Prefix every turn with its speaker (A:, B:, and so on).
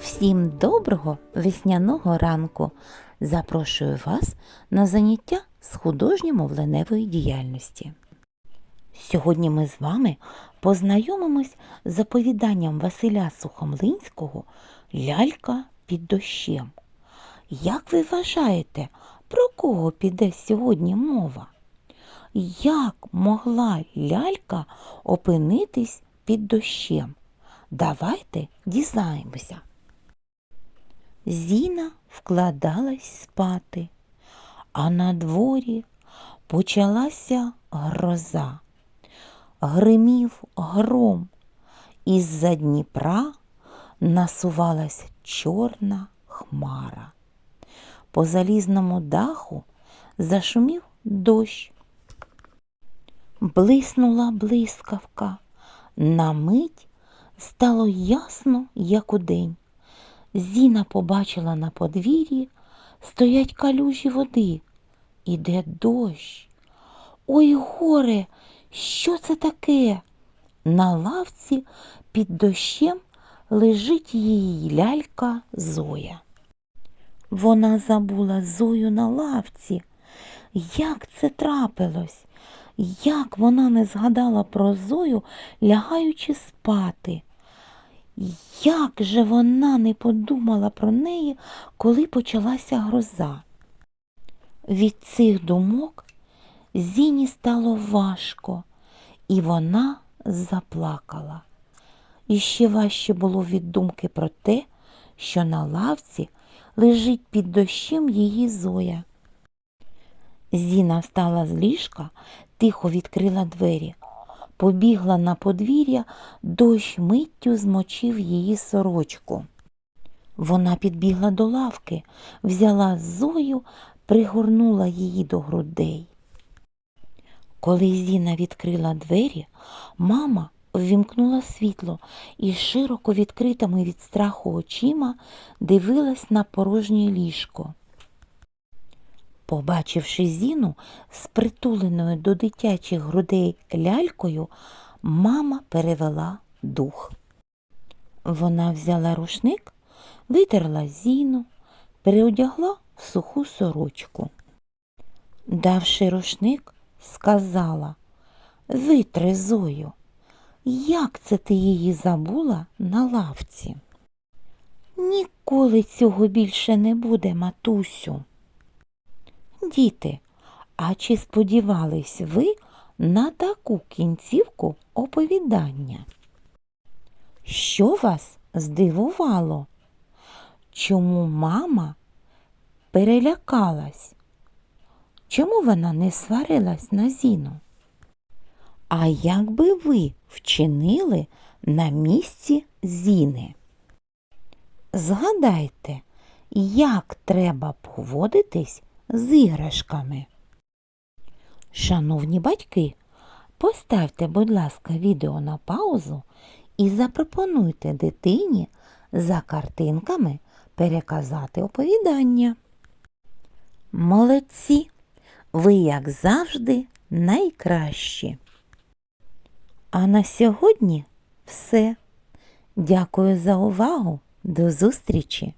A: Всім доброго весняного ранку! Запрошую вас на заняття з художньо-мовленевої діяльності. Сьогодні ми з вами познайомимось з оповіданням Василя Сухомлинського Лялька під дощем. Як ви вважаєте, про кого піде сьогодні мова? Як могла лялька опинитись під дощем? Давайте дізнаємося. Зіна вкладалась спати, а на дворі почалася гроза. Гримів гром, із-за Дніпра насувалась чорна хмара. По залізному даху зашумів дощ. Блиснула блискавка. На мить стало ясно, як удень. Зіна побачила на подвір'ї стоять калюжі води. Іде дощ. Ой, горе, що це таке? На лавці під дощем лежить її лялька Зоя. Вона забула Зою на лавці. Як це трапилось? Як вона не згадала про Зою, лягаючи спати? Як же вона не подумала про неї, коли почалася гроза? Від цих думок Зіні стало важко, і вона заплакала. І ще важче було від думки про те, що на лавці лежить під дощем її Зоя. Зіна встала з ліжка, тихо відкрила двері. Побігла на подвір'я, дощ миттю змочив її сорочку. Вона підбігла до лавки, взяла Зою, пригорнула її до грудей. Коли Зіна відкрила двері, мама ввімкнула світло і широко відкритими від страху очима дивилась на порожнє ліжко. Побачивши Зіну з притуленою до дитячих грудей лялькою, мама перевела дух. Вона взяла рушник, витерла Зіну, переодягла в суху сорочку. Давши рушник, сказала Витри Зою, як це ти її забула на лавці? Ніколи цього більше не буде, матусю. Діти, а чи сподівались ви на таку кінцівку оповідання? Що вас здивувало? Чому мама перелякалась? Чому вона не сварилась на Зіну? А як би ви вчинили на місці Зіни? Згадайте, як треба поводитись з іграшками. Шановні батьки, поставте, будь ласка, відео на паузу і запропонуйте дитині за картинками переказати оповідання. Молодці! Ви, як завжди, найкращі. А на сьогодні все. Дякую за увагу. До зустрічі!